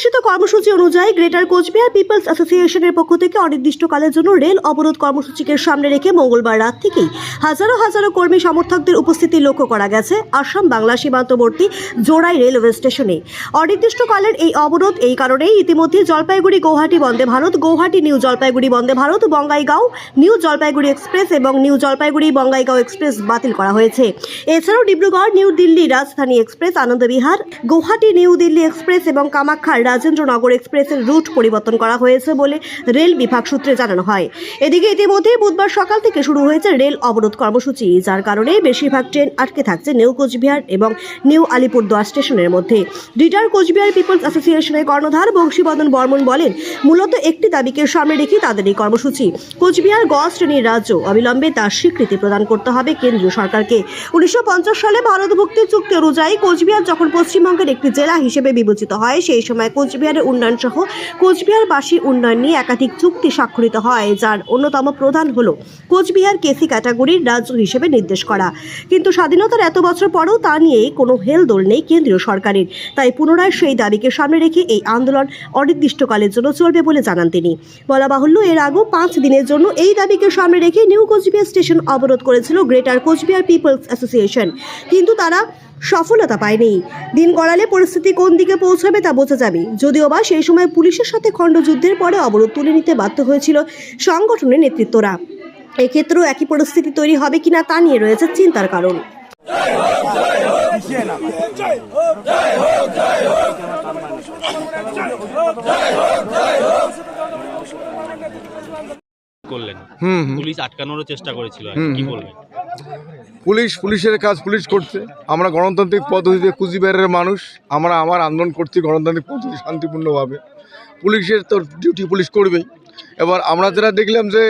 может কর্মসূচি অনুযায়ী greater Cooch Behar people's অ্যাসোসিয়েশনের পক্ষ থেকে অনির্দিষ্টকালের জন্য রেল অবরোধ কর্মসূচিকে সামনে রেখে মঙ্গলবার রাত থেকেই হাজারো হাজারো কর্মী সমর্থকদের উপস্থিতি লক্ষ্য করা গেছে আসাম বাংলা সীমান্তবর্তী জোড়াই রেলওয়ে স্টেশনে। অনির্দিষ্টকালের এই অবরোধ এই কারণেই ইতিমধ্যে Jalpaiguri, Guwahati, Vande Bharat, Guwahati, New Jalpaiguri, Vande Bharat, Bongaigaon, New Jalpaiguri Express এবং নিউ জলপাইগুড়ি, বঙ্গাইগাঁও এক্সপ্রেস বাতিল করা হয়েছে। এছাড়াও Dibrugarh, New Delhi, Rajdhani Express Anand Vihar Guwahati, New Delhi Express এবং কামাখ্যার রাজেন্দ্রনগর এক্সপ্রেসের রুট পরিবর্তন করা হয়েছে বলে রেল বিভাগ সূত্রে জানানো হয়। এদিকে ইতিমধ্যেই বুধবার সকাল থেকে শুরু হয়েছে রেল অবরোধ কর্মসূচি, যার কারণে বেশিরভাগ ট্রেন আটকে থাকছে নিউ কোচবিহার এবং নিউ আলিপুরদুয়ার স্টেশনের মধ্যে। রিটার কোচবিহার পিপলস অ্যাসোসিয়েশনের কর্ণধার বংশীবদন বর্মন বলেন, মূলত একটি দাবিকে সামনে রেখে তাদের এই কর্মসূচি। কোচবিহার গ শ্রেণির রাজ্য অবিলম্বে তার স্বীকৃতি প্রদান করতে হবে কেন্দ্রীয় সরকারকে। উনিশশো পঞ্চাশ সালে ভারত ভুক্তি চুক্তি অনুযায়ী কোচবিহার যখন পশ্চিমবঙ্গের একটি জেলা হিসেবে বিবেচিত হয়, সেই সময় কোচবিহারের উন্নয়ন সহ কোচবিহারবাসী উন্নয়ন নিয়ে একাধিক চুক্তি স্বাক্ষরিত হয়, যার অন্যতম প্রধান হল কোচবিহার কেসি ক্যাটাগরির রাজ্য হিসেবে নির্দেশ করা। কিন্তু স্বাধীনতার এত বছর পরেও তা নিয়ে কোনো হেলদোল নেই কেন্দ্রীয় সরকারের। তাই পুনরায় সেই দাবিকে সামনে রেখে এই আন্দোলন অনির্দিষ্টকালের জন্য চলবে বলে জানান তিনি। বলা বাহুল্য, এর আগেও পাঁচ দিনের জন্য এই দাবিকে সামনে রেখে নিউ কোচবিহার স্টেশন অবরোধ করেছিল গ্রেটার কোচবিহার পিপলস অ্যাসোসিয়েশন। কিন্তু তারা সফলতা পায়নি। দিন গড়ালে পরিস্থিতি কোন দিকে পৌঁছাবে তা বোঝা যাবে। যদিও বা সেই সময় পুলিশের সাথে খণ্ডযুদ্ধের পরে অবরোধ তুলে নিতে বাধ্য হয়েছিল সংগঠনের নেতৃত্বরা। এক্ষেত্রেও একই পরিস্থিতি তৈরি হবে কিনা তা নিয়ে রয়েছে চিন্তার কারণ। করলেন। পুলিশ আটকানোরও চেষ্টা করেছিল কি। বলবেন? পুলিশ, পুলিশের কাজ পুলিশ করছে। আমরা গণতান্ত্রিক পদ্ধতিতে কুচবিহারের মানুষ। আমরা আমার আন্দোলন করছি গণতান্ত্রিক পদ্ধতি শান্তিপূর্ণভাবে। পুলিশের তো ডিউটি পুলিশ করবেই। এবার আমরা যারা দেখলাম যে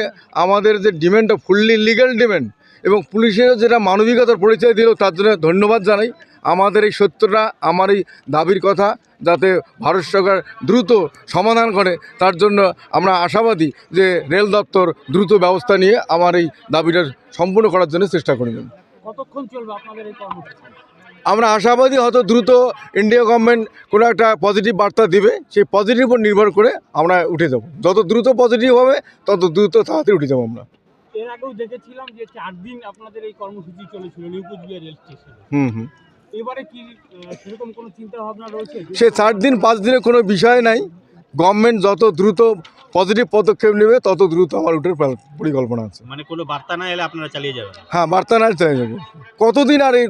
আমাদের যে ডিমান্ডটা ফুললি লিগ্যাল ডিমান্ড এবং পুলিশের যেটা মানবিকতার পরিচয় দিল তার জন্য ধন্যবাদ জানাই। আমাদের এই সত্যটা আমার এই দাবির কথা যাতে ভারত সরকার দ্রুত সমাধান করে তার জন্য আমরা আশাবাদী যে রেল দপ্তর দ্রুত ব্যবস্থা নিয়ে আমার এই দাবিটা সম্পূর্ণ করার জন্য চেষ্টা করবেন কতক্ষণ চলবে আপনাদের এই আমরা আশাবাদী হয়তো দ্রুত ইন্ডিয়া গভর্নমেন্ট কোনো একটা পজিটিভ বার্তা দিবে সেই পজিটিভ উপর নির্ভর করে আমরা উঠে যাব। যত দ্রুত পজিটিভ হবে তত দ্রুত তাড়াতাড়ি উঠে যাব আমরা। এর আগেও দেখেছিলাম যে চার দিন আপনাদের এই কর্মসূচি চলেছিল নিউ কুচবিহার রেল স্টেশনে। হুম হুম। এবারে কি সেরকম কোনো চিন্তা ভাবনা রয়েছে? সে চার দিন পাঁচ দিনের কোনো বিষয় নাই। গভর্নমেন্ট যত দ্রুত পজিটিভ পদক্ষেপ নেবে তত দ্রুত আমার উঠে পরিকল্পনা আছে। মানে কোনো বার্তা না এলে আপনারা চালিয়ে যাবেন? হ্যাঁ বার্তা না চলে যাবে। কতদিন আর এই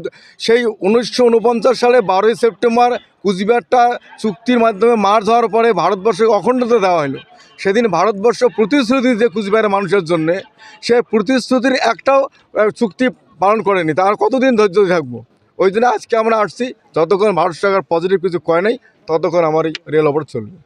সেই উনিশশো উনপঞ্চাশ সালে বারোই সেপ্টেম্বর কুচবিহারটা চুক্তির মাধ্যমে মার হওয়ার পরে ভারতবর্ষকে অখণ্ডতা দেওয়া হলো। সেদিন ভারতবর্ষ প্রতিশ্রুতি দিতে কুচবিহারের মানুষের জন্যে। সে প্রতিশ্রুতির একটাও চুক্তি পালন করেনি। তার কতদিন ধৈর্য থাকব? ওই জন্য আজকে আমরা আসছি। যতক্ষণ ভারত সরকার পজিটিভ কিছু কয় নাই ততক্ষণ আমার এই রেল অবরোধ চলবে।